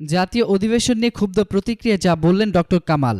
জাতীয় অধিবেশন নিয়ে ক্ষুব্ধ প্রতিক্রিয়া, যা বললেন ডক্টর কামাল।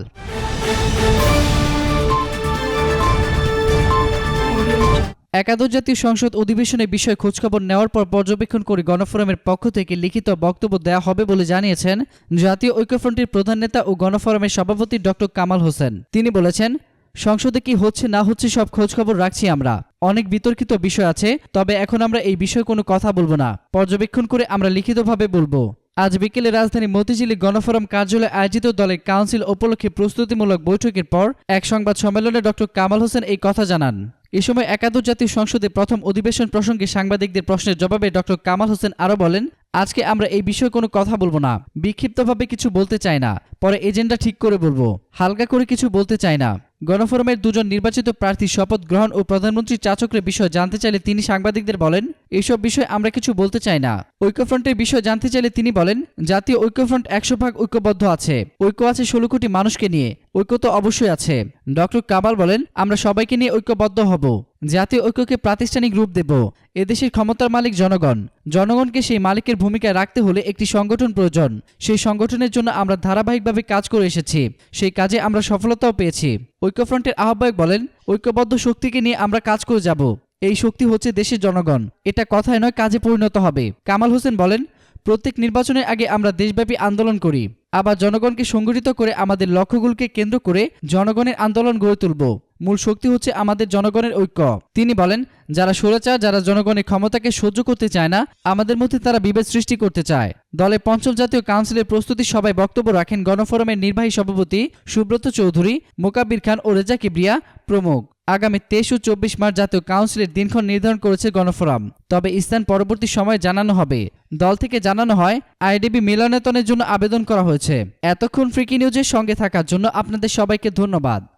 একাদশ জাতীয় সংসদ অধিবেশনের বিষয়ে খোঁজখবর নেওয়ার পর পর্যবেক্ষণ করে গণফোরামের পক্ষ থেকে লিখিত বক্তব্য দেওয়া হবে বলে জানিয়েছেন জাতীয় ঐক্যফ্রন্টের প্রধান নেতা ও গণফোরামের সভাপতি ডক্টর কামাল হোসেন। তিনি বলেছেন, সংসদে কি হচ্ছে না হচ্ছে সব খোঁজখবর রাখছি আমরা। অনেক বিতর্কিত বিষয় আছে, তবে এখন আমরা এই বিষয়ে কোনো কথা বলব না। পর্যবেক্ষণ করে আমরা লিখিতভাবে বলব। আজ বিকেলে রাজধানী মতিঝিলে গণফোরাম কার্যালয়ে আয়োজিত দলের কাউন্সিল উপলক্ষে প্রস্তুতিমূলক বৈঠকের পর এক সংবাদ সম্মেলনে ডক্টর কামাল হোসেন এই কথা জানান। এ সময় একাদশ জাতীয় সংসদে প্রথম অধিবেশন প্রসঙ্গে সাংবাদিকদের প্রশ্নের জবাবে ড কামাল হোসেন আরও বলেন, আজকে আমরা এই বিষয়ে কোনো কথা বলব না। বিক্ষিপ্তভাবে কিছু বলতে চাই না। পরে এজেন্ডা ঠিক করে বলব। হালকা করে কিছু বলতে চাই না। গণফোরামের দুজন নির্বাচিত প্রার্থী শপথ গ্রহণ ও প্রধানমন্ত্রী চাচকের বিষয়ে জানতে চাইলে তিনি সাংবাদিকদের বলেন, এসব বিষয়ে আমরা কিছু বলতে চাই না। ঐক্যফ্রন্টের বিষয় জানতে চাইলে তিনি বলেন, জাতীয় ঐক্যফ্রন্ট একশো ভাগ ঐক্যবদ্ধ আছে। ঐক্য আছে ষোলো কোটি মানুষকে নিয়ে। ঐক্য তো অবশ্যই আছে। ডক্টর কাবাল বলেন, আমরা সবাইকে নিয়ে ঐক্যবদ্ধ হব। জাতীয় ঐক্যকে প্রাতিষ্ঠানিক রূপ দেব। এদেশের ক্ষমতার মালিক জনগণ। জনগণকে সেই মালিকের ভূমিকায় রাখতে হলে একটি সংগঠন প্রয়োজন। সেই সংগঠনের জন্য আমরা ধারাবাহিকভাবে কাজ করে এসেছি। সেই কাজে আমরা সফলতাও পেয়েছি। ঐক্যফ্রন্টের আহ্বায়ক বলেন, ঐক্যবদ্ধ শক্তিকে নিয়ে আমরা কাজ করে যাব। এই শক্তি হচ্ছে দেশের জনগণ। এটা কথায় নয়, কাজে পরিণত হবে। কামাল হোসেন বলেন, প্রত্যেক নির্বাচনের আগে আমরা দেশব্যাপী আন্দোলন করি। আবার জনগণকে সংগঠিত করে আমাদের লক্ষ্যগুলোকে কেন্দ্র করে জনগণের আন্দোলন গড়ে তুলব। মূল শক্তি হচ্ছে আমাদের জনগণের ঐক্য। তিনি বলেন, যারা স্বৈরাচার যারা জনগণের ক্ষমতাকে সহ্য করতে চায় না, আমাদের মধ্যে তারা বিভেদ সৃষ্টি করতে চায়। দলে পঞ্চম জাতীয় কাউন্সিলের প্রস্তুতি সভায় বক্তব্য রাখেন গণফোরামের নির্বাহী সভাপতি সুব্রত চৌধুরী মোকাবির খান ও রেজা কিবরিয়া প্রমুখ। আগামী তেইশ ও চব্বিশ মার্চ জাতীয় কাউন্সিলের দিনক্ষণ নির্ধারণ করেছে গণফোরাম। তবে স্থান পরবর্তী সময় জানানো হবে। দল থেকে জানানো হয়, আইডিবি মিলনেতনের জন্য আবেদন করা হয়েছে। এতক্ষণ ফ্রিকি নিউজের সঙ্গে থাকার জন্য আপনাদের সবাইকে ধন্যবাদ।